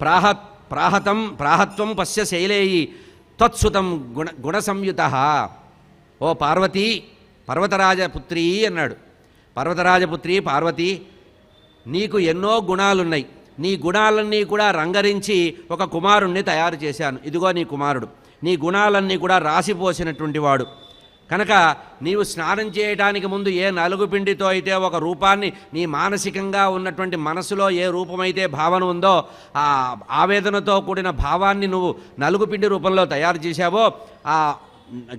ప్రాహ ప్రాహతం ప్రాహత్వం పశ్య శైలేయి త్వత్సుతం గుణ గుణసంయుత. ఓ పార్వతీ పర్వతరాజపుత్రి అన్నాడు. పర్వతరాజపుత్రి పార్వతి నీకు ఎన్నో గుణాలున్నాయి. నీ గుణాలన్నీ కూడా రంగరించి ఒక కుమారుణ్ణి తయారు చేశాను. ఇదిగో నీ కుమారుడు. నీ గుణాలన్నీ కూడా రాసిపోసినటువంటి వాడు. కనుక నీవు స్నానం చేయడానికి ముందు ఏ నలుగు పిండితో అయితే ఒక రూపాన్ని నీ మానసికంగా ఉన్నటువంటి మనసులో ఏ రూపమైతే భావన ఉందో ఆ ఆవేదనతో కూడిన భావాన్ని నువ్వు నలుగు పిండి రూపంలో తయారు చేశావో ఆ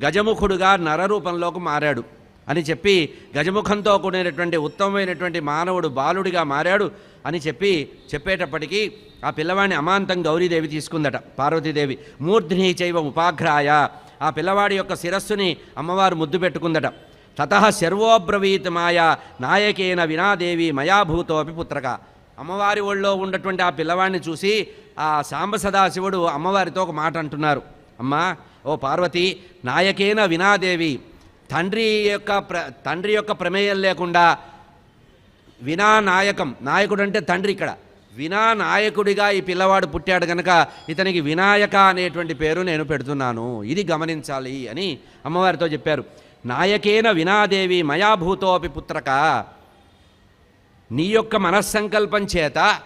గజముఖుడుగా నర రూపంలోకి మారాడు అని చెప్పి గజముఖంతో కూడినటువంటి ఉత్తమమైనటువంటి మానవుడు బాలుడిగా మారాడు అని చెప్పి చెప్పేటప్పటికీ ఆ పిల్లవాడిని అమాంతం గౌరీదేవి తీసుకుందట పార్వతీదేవి మూర్ధ్ని చైవ ఉపాఘ్రాయ ఆ పిల్లవాడి యొక్క శిరస్సుని అమ్మవారు ముద్దు పెట్టుకుందట. తత శర్వోబ్రవీత్ మాయ నాయకేన వినాదేవి మయాభూతోపి పుత్రక. అమ్మవారి ఒళ్ళో ఉన్నటువంటి ఆ పిల్లవాడిని చూసి ఆ సాంబ సదాశివుడు అమ్మవారితో ఒక మాట అంటున్నారు. అమ్మా ఓ పార్వతి నాయకేన వినాదేవి తండ్రి యొక్క ప్ర తండ్రి యొక్క ప్రమేయం లేకుండా వినా నాయకం నాయకుడు అంటే తండ్రి ఇక్కడ. వినా నాయకుడిగా ఈ పిల్లవాడు పుట్టాడు కనుక ఇతనికి వినాయక అనేటువంటి పేరు నేను పెడుతున్నాను. ఇది గమనించాలి అని అమ్మవారితో చెప్పారు. నాయకేన వినాదేవి మయాభూతోపి పుత్రక. నీ యొక్క మనస్సంకల్పం చేత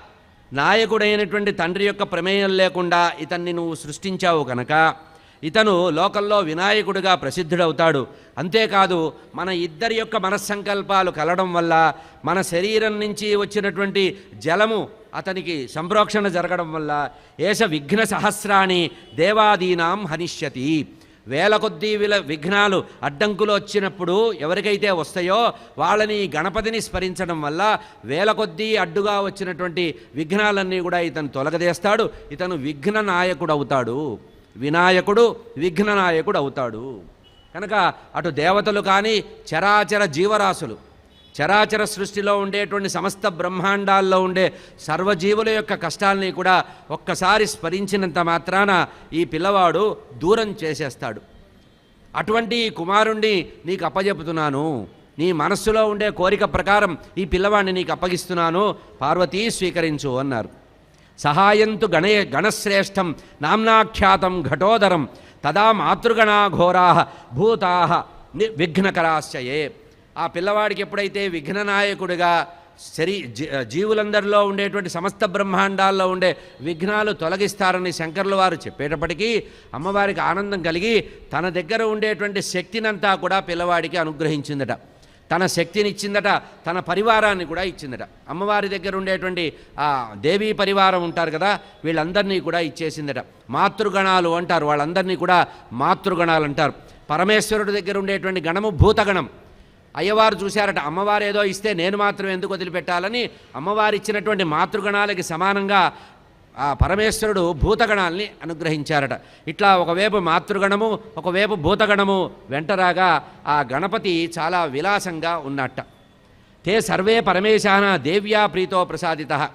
నాయకుడైనటువంటి తండ్రి యొక్క ప్రమేయం లేకుండా ఇతన్ని నువ్వు సృష్టించావు కనుక ఇతను లోకల్లో వినాయకుడిగా ప్రసిద్ధుడవుతాడు. అంతేకాదు మన ఇద్దరి యొక్క మనస్సంకల్పాలు కలడం వల్ల మన శరీరం నుంచి వచ్చినటువంటి జలము అతనికి సంప్రోక్షణ జరగడం వల్ల ఏష విఘ్న సహస్రాణి దేవాదీనాం హనిష్యతి. వేల కొద్దీ విల విఘ్నాలు అడ్డంకులు వచ్చినప్పుడు ఎవరికైతే వస్తాయో వాళ్ళని ఈ గణపతిని స్మరించడం వల్ల వేల కొద్దీ అడ్డుగా వచ్చినటువంటి విఘ్నాలన్నీ కూడా ఇతను తొలగదేస్తాడు ఇతను విఘ్న నాయకుడు అవుతాడు వినాయకుడు విఘ్న నాయకుడు అవుతాడు. కనుక అటు దేవతలు కానీ చరాచర జీవరాశులు చరాచర సృష్టిలో ఉండేటువంటి సమస్త బ్రహ్మాండాల్లో ఉండే సర్వజీవుల యొక్క కష్టాల్ని కూడా ఒక్కసారి స్మరించినంత మాత్రాన ఈ పిల్లవాడు దూరం చేసేస్తాడు. అటువంటి ఈ కుమారుణ్ణి నీకు అప్పజెపుతున్నాను. నీ మనస్సులో ఉండే కోరిక ప్రకారం ఈ పిల్లవాడిని నీకు అప్పగిస్తున్నాను. పార్వతీ స్వీకరించు అన్నారు. సహాయంతు గణయ గణశ్రేష్టం నామ్నాఖ్యాతం ఘటోదరం తదా మాతృగణాఘోరా భూతా విఘ్నకరాశ్చయే ఆ పిల్లవాడికి ఎప్పుడైతే విఘ్ననాయకుడిగా శరీ జీ- జీవులందరిలో ఉండేటువంటి సమస్త బ్రహ్మాండాల్లో ఉండే విఘ్నాలు తొలగిస్తారని శంకర్లు వారు చెప్పేటప్పటికీ అమ్మవారికి ఆనందం కలిగి తన దగ్గర ఉండేటువంటి శక్తినంతా కూడా పిల్లవాడికి అనుగ్రహించిందట. తన శక్తిని ఇచ్చిందట తన పరివారాన్ని కూడా ఇచ్చిందట. అమ్మవారి దగ్గర ఉండేటువంటి ఆ దేవీ పరివారం ఉంటారు కదా వీళ్ళందరినీ కూడా ఇచ్చేసిందట. మాతృగణాలు అంటారు వాళ్ళందరినీ కూడా మాతృగణాలు అంటారు. పరమేశ్వరుడి దగ్గర ఉండేటువంటి గణము భూతగణం. అయ్యవారు చూశారట అమ్మవారు ఏదో ఇస్తే నేను మాత్రం ఎందుకు వదిలిపెట్టాలని అమ్మవారు ఇచ్చినటువంటి మాతృగణాలకి సమానంగా ఆ పరమేశ్వరుడు భూతగణాల్ని అనుగ్రహించారట. ఇట్లా ఒకవైపు మాతృగణము ఒకవైపు భూతగణము వెంటరాగా ఆ గణపతి చాలా విలాసంగా ఉన్నట్ట. తే సర్వే పరమేశాన దేవ్యా ప్రీతో ప్రసాదిత.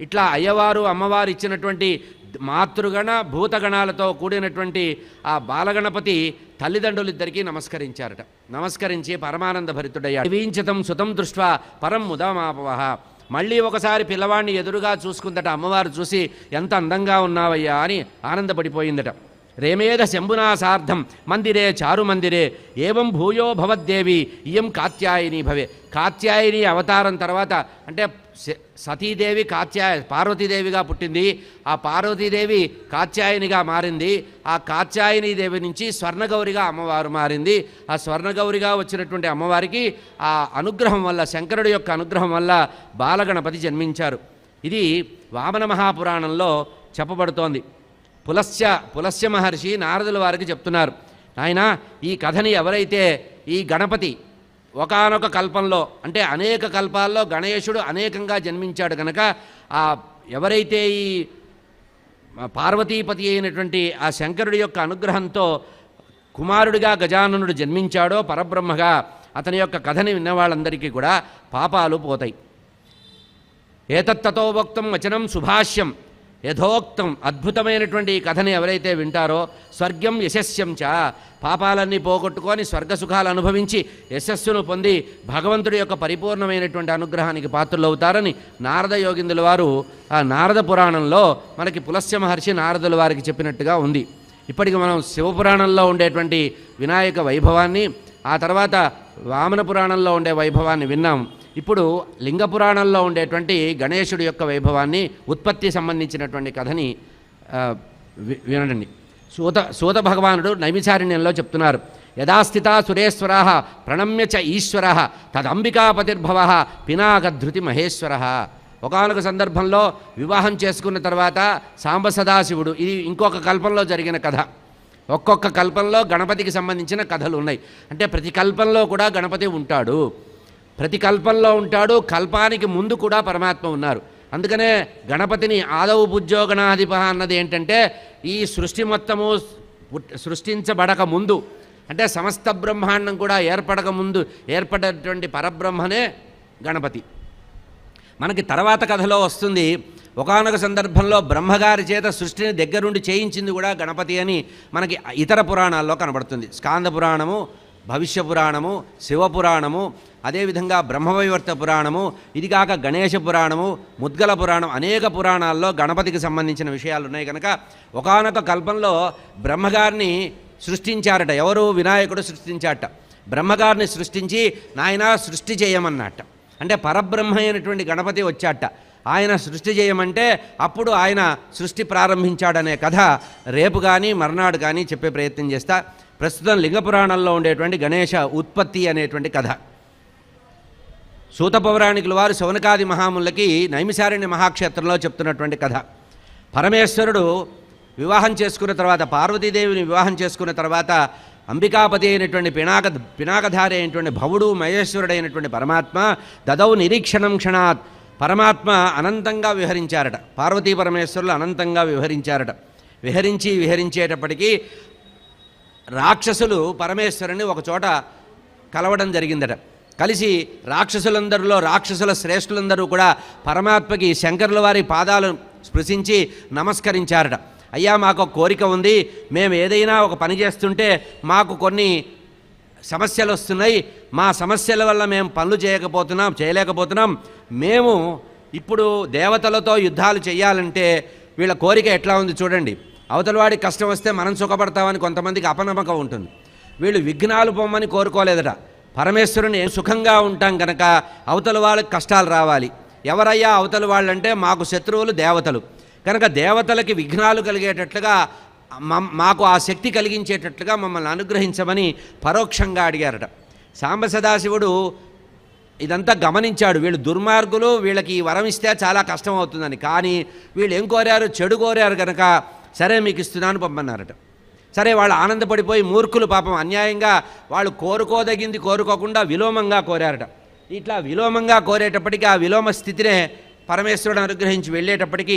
ఇట్లా అయ్యవారు అమ్మవారు ఇచ్చినటువంటి మాతృగణ భూతగణాలతో కూడినటువంటి ఆ బాలగణపతి తల్లిదండ్రులిద్దరికీ నమస్కరించారట. నమస్కరించి పరమానంద భరితుడయ్యాడు వీంచతం సుతం దృష్ట్వా పరం ముదమాపవహ మళ్ళీ ఒకసారి పిల్లవాడిని ఎదురుగా చూసుకుందట అమ్మవారు చూసి ఎంత అందంగా ఉన్నావయ్యా అని ఆనందపడిపోయిందట. రేమేద శంభునా సార్థం మందిరే చారు మందిరే ఏవం భూయో భవద్దేవి ఇయం కాత్యాయని భవే. కాత్యాయని అవతారం తర్వాత అంటే సతీదేవి కాత్యాయ పార్వతీదేవిగా పుట్టింది. ఆ పార్వతీదేవి కాత్యాయనిగా మారింది. ఆ కాత్యాయని దేవి నుంచి స్వర్ణగౌరిగా అమ్మవారు మారింది. ఆ స్వర్ణగౌరిగా వచ్చినటువంటి అమ్మవారికి ఆ అనుగ్రహం వల్ల శంకరుడి యొక్క అనుగ్రహం వల్ల బాలగణపతి జన్మించారు. ఇది వామన మహాపురాణంలో చెప్పబడుతోంది. పులస్య పులస్య మహర్షి నారదుల వారికి చెప్తున్నారు. ఆయన ఈ కథని ఎవరైతే ఈ గణపతి ఒకానొక కల్పంలో అంటే అనేక కల్పాల్లో గణేశుడు అనేకంగా జన్మించాడు కనుక ఆ ఎవరైతే ఈ పార్వతీపతి అయినటువంటి ఆ శంకరుడి యొక్క అనుగ్రహంతో కుమారుడిగా గజాననుడు జన్మించాడో పరబ్రహ్మగా అతని యొక్క కథని విన్న వాళ్ళందరికీ కూడా పాపాలు పోతాయి. ఏతత్తతో వక్తం వచనం సుభాష్యం. యథోక్తం అద్భుతమైనటువంటి ఈ కథని ఎవరైతే వింటారో స్వర్గం యశస్యం చ. పాపాలన్నీ పోగొట్టుకొని స్వర్గ సుఖాలు అనుభవించి యశస్సును పొంది భగవంతుడి యొక్క పరిపూర్ణమైనటువంటి అనుగ్రహానికి పాత్రులవుతారని నారద యోగిందుల వారు ఆ నారద పురాణంలో మనకి పులస్య మహర్షి నారదుల వారికి చెప్పినట్టుగా ఉంది. ఇప్పటికి మనం శివపురాణంలో ఉండేటువంటి వినాయక వైభవాన్ని ఆ తర్వాత వామన పురాణంలో ఉండే వైభవాన్ని విన్నాం. ఇప్పుడు లింగపురాణంలో ఉండేటువంటి గణేశుడి యొక్క వైభవాన్ని ఉత్పత్తి సంబంధించినటువంటి కథని వి- వినండి. సూత సూత భగవానుడు నైమిచారణ్యంలో చెప్తున్నారు. యథాస్థిత సురేశ్వర ప్రణమ్య చ ఈశ్వర తదంబికాపతిర్భవ పినాకధృతి మహేశ్వర. ఒకనొక సందర్భంలో వివాహం చేసుకున్న తర్వాత సాంబ సదాశివుడు ఇది ఇంకొక కల్పంలో జరిగిన కథ. ఒక్కొక్క కల్పంలో గణపతికి సంబంధించిన కథలు ఉన్నాయి. అంటే ప్రతి కల్పంలో కూడా గణపతి ఉంటాడు. ప్రతి కల్పంలో ఉంటాడు కల్పానికి ముందు కూడా పరమాత్మ ఉన్నారు. అందుకనే గణపతిని ఆదవు బుజ్జోగణాధిప అన్నది ఏంటంటే ఈ సృష్టి మొత్తము సృష్టించబడక ముందు అంటే సమస్త బ్రహ్మాండం కూడా ఏర్పడక ముందు ఏర్పడేటువంటి పరబ్రహ్మనే గణపతి. మనకి తర్వాత కథలో వస్తుంది ఒకనొక సందర్భంలో బ్రహ్మగారి చేత సృష్టిని దగ్గరుండి చేయించింది కూడా గణపతి అని మనకి ఇతర పురాణాల్లో కనబడుతుంది. స్కాంద పురాణము భవిష్య పురాణము శివపురాణము అదేవిధంగా బ్రహ్మవైవర్త పురాణము ఇది కాక గణేష పురాణము ముద్గల పురాణం అనేక పురాణాల్లో గణపతికి సంబంధించిన విషయాలు ఉన్నాయి కనుక ఒకానొక కల్పంలో బ్రహ్మగారిని సృష్టించారట. ఎవరు? వినాయకుడు సృష్టించారట. బ్రహ్మగారిని సృష్టించి నాయన సృష్టి చేయమన్నట్ట అంటే పరబ్రహ్మ అయినటువంటి గణపతి వచ్చాట ఆయన సృష్టి చేయమంటే అప్పుడు ఆయన సృష్టి ప్రారంభించాడనే కథ రేపు కానీ మర్నాడు కానీ చెప్పే ప్రయత్నం చేస్తా. ప్రస్తుతం లింగపురాణంలో ఉండేటువంటి గణేష ఉత్పత్తి అనేటువంటి కథ. సూత పౌరాణికుల వారు శౌనకాది మహాములకి నైమిసారణ్య మహాక్షేత్రంలో చెప్తున్నటువంటి కథ. పరమేశ్వరుడు వివాహం చేసుకున్న తర్వాత పార్వతీదేవిని వివాహం చేసుకున్న తర్వాత అంబికాపతి అయినటువంటి పినాక పినాకధారి అయినటువంటి భవుడు మహేశ్వరుడైనటువంటి పరమాత్మ దదౌ నిరీక్షణం క్షణాత్ పరమాత్మ అనంతంగా విహరించారట. పార్వతీ పరమేశ్వరులు అనంతంగా విహరించారట. విహరించి విహరించేటప్పటికీ రాక్షసులు పరమేశ్వరుని ఒకచోట కలవడం జరిగిందట. కలిసి రాక్షసులందరిలో రాక్షసుల శ్రేష్ఠులందరూ కూడా పరమాత్మకి శంకరుల వారి పాదాలను స్పృశించి నమస్కరించారట. అయ్యా మాకు కోరిక ఉంది. మేము ఏదైనా ఒక పని చేస్తుంటే మాకు కొన్ని సమస్యలు వస్తున్నాయి. మా సమస్యల వల్ల మేము పనులు చేయకపోతున్నాం చేయలేకపోతున్నాం. మేము ఇప్పుడు దేవతలతో యుద్ధాలు చేయాలంటే వీళ్ళ కోరిక ఎట్లా ఉంది చూడండి. అవతల వాడికి కష్టం వస్తే మనం సుఖపడతామని కొంతమందికి అపనమ్మకం ఉంటుంది. వీళ్ళు విఘ్నాలు పొమ్మని కోరుకోలేదట. పరమేశ్వరుని సుఖంగా ఉంటాం కనుక అవతల వాళ్ళకి కష్టాలు రావాలి. ఎవరయ్యా అవతల వాళ్ళంటే మాకు శత్రువులు దేవతలు. కనుక దేవతలకి విఘ్నాలు కలిగేటట్లుగా మమ్- మాకు ఆ శక్తి కలిగించేటట్లుగా మమ్మల్ని అనుగ్రహించమని పరోక్షంగా అడిగారట. సాంబ సదాశివుడు ఇదంతా గమనించాడు. వీళ్ళు దుర్మార్గులు వీళ్ళకి ఈ వరం ఇస్తే చాలా కష్టం అవుతుందని. కానీ వీళ్ళు ఏం కోరారు? చెడు కోరారు కనుక సరే మీకు ఇస్తున్నాను పంపన్నారట. సరే వాళ్ళు ఆనందపడిపోయి మూర్ఖులు పాపం. అన్యాయంగా వాళ్ళు కోరుకోదగింది కోరుకోకుండా విలోమంగా కోరారట. ఇట్లా విలోమంగా కోరేటప్పటికీ ఆ విలోమ స్థితినే పరమేశ్వరుడు అనుగ్రహించి వెళ్ళేటప్పటికీ